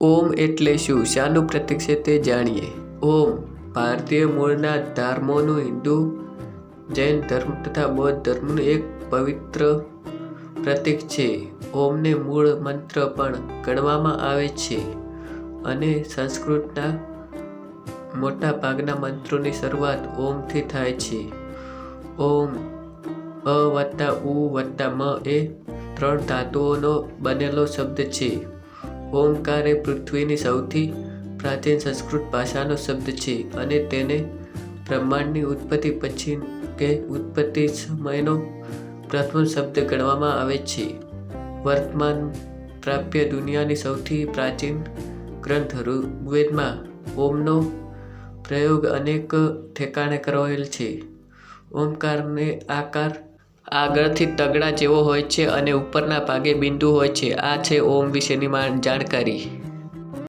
ઓમ એટલે શું? શાનું પ્રતીક છે તે જાણીએ. ઓમ ભારતીય મૂળના ધર્મોનું હિન્દુ જૈન ધર્મ તથા બૌદ્ધ ધર્મનું એક પવિત્ર પ્રતીક છે. ઓમને મૂળ મંત્ર પણ ગણવામાં આવે છે અને સંસ્કૃતના મોટા ભાગના મંત્રોની શરૂઆત ઓમથી થાય છે. ઓમ, અ વત્તા ઉ વત્તા મ એ ત્રણ ધાતુઓનો બનેલો શબ્દ છે. ઓમકાર એ પૃથ્વીની સૌથી પ્રાચીન સંસ્કૃત ભાષાનો શબ્દ છે અને તેને બ્રહ્માંડની ઉત્પત્તિ પછી કે ઉત્પત્તિ સમયનો પ્રથમ શબ્દ ગણવામાં આવે છે. વર્તમાન પ્રાપ્ય દુનિયાની સૌથી પ્રાચીન ગ્રંથ ઋગ્વેદમાં ઓમનો પ્રયોગ અનેક ઠેકાણે કરાયેલ છે. ઓમકારને આકાર આગળથી તગડા જેવો હોય છે અને ઉપરના ભાગે બિંદુ હોય છે. આ છે ઓમ વિશેની જાણકારી